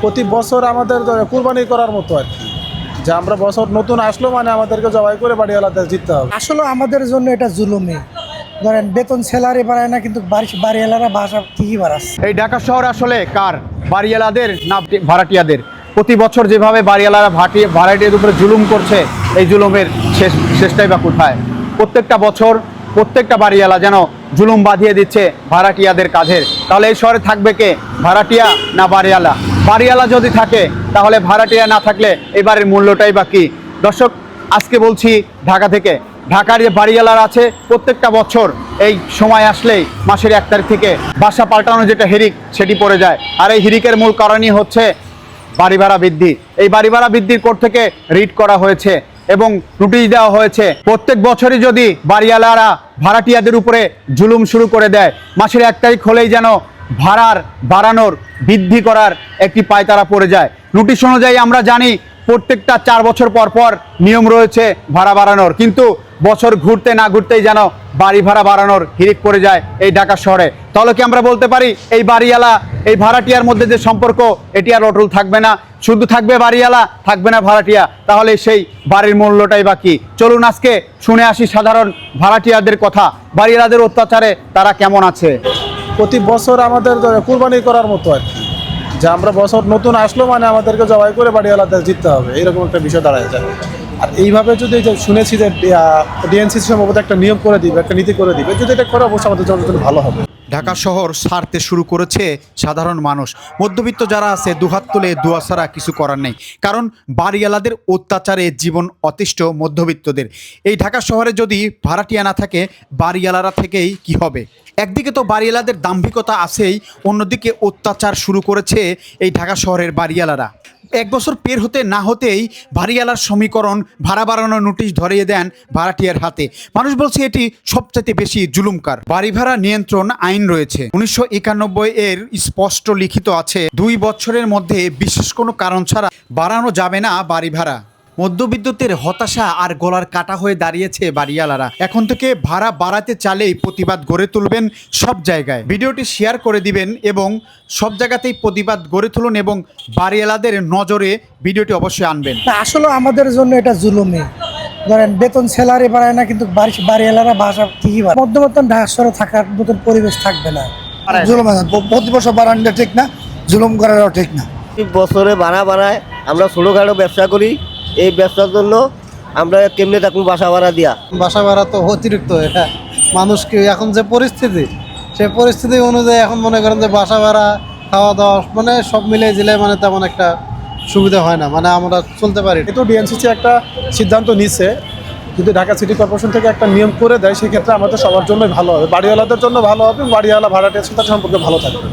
প্রতি বছর আমাদের কুরবানি করার মতো আর কি। যে আমরা বছর নতুন আসলো মানে আমাদেরকে জবাই করে বাড়িওয়ালাতে জিততে হবে। আসলে আমাদের জন্য এটা জুলুমি ধরেন বেতন স্যালারি বাড়ায় না কিন্তু বাড়ি- বাড়িওয়ালারা ভাষা ঠিকই বাড়াচ্ছে। এই ঢাকা শহর আসলে কার? বাড়িওয়ালাদের না ভাড়াটিয়াদের? প্রতি বছর যেভাবে বাড়িওয়ালারা ভাটি ভাড়াটিয়াদের উপরে জুলুম করছে এই জুলুমের শেষ শেষটাই বা কোথায়? প্রত্যেকটা বছর প্রত্যেকটা বাড়িওয়ালা যেন জুলুম বাঁধিয়ে দিচ্ছে ভাড়াটিয়াদের কাঁধের তাহলে এই শহরে থাকবে কে? ভাড়াটিয়া না বাড়িওয়ালা? বাড়িওয়ালা যদি থাকে, তাহলে ভাড়াটিয়া না থাকলে এবারের মূল্যটাই বা কি? দর্শক, আজকে বলছি ঢাকা থেকে। ঢাকার যে বাড়িওয়ালার আছে, প্রত্যেকটা বছর এই সময় আসলেই মাসের এক তারিখ থেকে বাসা পাল্টানো যেটা হিরিক, সেটি পড়ে যায়। আর এই হিরিকের মূল কারণই হচ্ছে বাড়ি ভাড়া বৃদ্ধি। এই বাড়ি ভাড়া বৃদ্ধির কোর্ট থেকে রিট করা হয়েছে এবং নোটিশ দেওয়া হয়েছে। প্রত্যেক বছরই যদি বাড়িওয়ালারা ভাড়াটিয়াদের উপরে জুলুম শুরু করে দেয়, মাসের এক তারিখ হলেই যেন ভাড়ার বাড়ানোর বৃদ্ধি করার একটি পায়তারা পড়ে যায়। নোটিশ অনুযায়ী আমরা জানি, প্রত্যেকটা চার বছর পর পর নিয়ম রয়েছে ভাড়া বাড়ানোর। কিন্তু বছর ঘুরতে না ঘুরতেই যেন বাড়ি ভাড়া বাড়ানোর হিরিক পড়ে যায় এই ঢাকা শহরে। তাহলে কি আমরা বলতে পারি, এই বাড়িওয়ালা, এই ভাড়াটিয়ার মধ্যে যে সম্পর্ক, এটি আর অটল থাকবে না? শুধু থাকবে বাড়িওয়ালা, থাকবে না ভাড়াটিয়া। তাহলে সেই বাড়ির মূল্যটাই বাকি চলুন আজকে শুনে আসি সাধারণ ভাড়াটিয়াদের কথা। বাড়িওয়ালাদের অত্যাচারে তারা কেমন আছে? প্রতি বছর আমাদের কুরবানি করার মতো আর কি। যে আমরা বছর নতুন আসলো মানে আমাদেরকে জবাই করে বাড়িওয়ালাতে জিততে হবে। এরকম একটা বিষয় দাঁড়ায় যায়। আর এইভাবে যদি শুনেছি যে ডিএনসি সম্ভবত একটা নিয়ম করে দিবে, একটা নীতি করে দিবে, যদি এটা করে অবশ্যই আমাদের জন্য ভালো হবে। ঢাকা শহর সারতে শুরু করেছে সাধারণ মানুষ। মধ্যবিত্ত যারা আছে, দুহাত তুলে দুয়া ছাড়া কিছু করার নেই। কারণ বাড়িওয়ালাদের অত্যাচারে জীবন অতিষ্ঠ মধ্যবিত্তদের। এই ঢাকা শহরে যদি ভাড়াটিয়া না থাকে, বাড়িওয়ালারা থেকেই কি হবে? একদিকে তো বাড়িওয়ালাদের দাম্ভিকতা আছেই, অন্যদিকে অত্যাচার শুরু করেছে এই ঢাকা শহরের বাড়িওয়ালারা। এক বছর পের হতে না হতেই ভারিয়ালার সমীকরণ ভাড়া বাড়ানোর নোটিশ ধরিয়ে দেন ভাড়াটিয়ার হাতে। মানুষ বলছে এটি সবচাইতে বেশি জুলুমকার। বাড়ি ভাড়া নিয়ন্ত্রণ আইন রয়েছে। উনিশশো একানব্বই এর স্পষ্ট লিখিত আছে, দুই বছরের মধ্যে বিশেষ কোনো কারণ ছাড়া বাড়ানো যাবে না বাড়ি ভাড়া। মধ্যবিদ্যুতের হতাশা আর গলার কাটা হয়ে দাঁড়িয়েছে বাড়িওয়ালারা। এখন থেকে ভাড়া বাড়াতে চালেই প্রতিবাদ গড়ে তুলবেন সব জায়গায়। ভিডিওটি শেয়ার করে দিবেন এবং সব জায়গাতেই প্রতিবাদ গড়ে তুলুন এবং বাড়িওয়ালাদের নজরে ভিডিওটি অবশ্যই আনবেন। আসলে আমাদের জন্য এটা জুলুমি ধরেন বেতন স্যালারি বাড়ায় না কিন্তু বাড়ি- বাড়িওয়ালারা ভাষা ঠিকই বাড়ায় মধ্যবর্তন ঢাকা থাকার মতন পরিবেশ থাকবে না। জুলুম প্রতি বছর বাড়ানোটা ঠিক না জুলুম করাটাও ঠিক না। প্রতি বছরে ভাড়া বাড়ায়। আমরা ছোটোখাটো ব্যবসা করি এই ব্যবসার জন্য আমরা কেমনে থাকুন বাসা ভাড়া দিয়া বাসা ভাড়া তো অতিরিক্ত এটা মানুষকে এখন যে পরিস্থিতি সে পরিস্থিতি অনুযায়ী এখন মনে করেন যে বাসা ভাড়া খাওয়া দাওয়া মানে সব মিলে জিলে মানে তেমন একটা সুবিধা হয় না মানে আমরা চলতে পারি। কিন্তু ডিএনসিসি একটা সিদ্ধান্ত নিচ্ছে যদি ঢাকা সিটি কর্পোরেশন থেকে একটা নিয়ম করে দেয় সেক্ষেত্রে আমাদের সবার জন্যই ভালো হবে বাড়িওয়ালাদের জন্য ভালো হবে বাড়িওয়ালা ভাড়াটিয়ার সাথে সম্পর্কে ভালো থাকবে